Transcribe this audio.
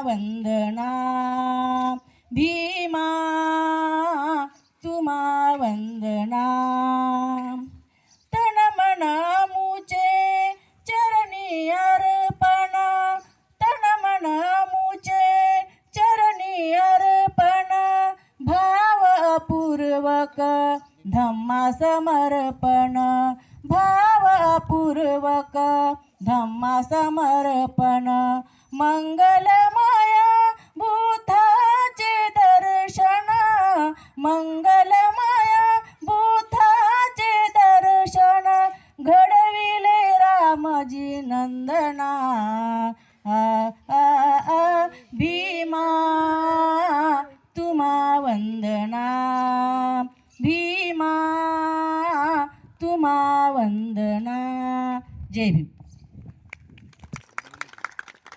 वंदना भीमा तुमा वंदना तन मना मुचे चरणी अर्पणा। तन मना मुचे चरणी अर्पणा। भाव भावपूर्वक धम्मा समर्पण। भावपूर्वक धम्मा समर्पण। मंगलम मंगलमय भूताचे दर्शन घडविले रामजी नंदना. आ, आ, आ, भीमा तुमा वंदना. भीमा तुमा वंदना. जय भीम.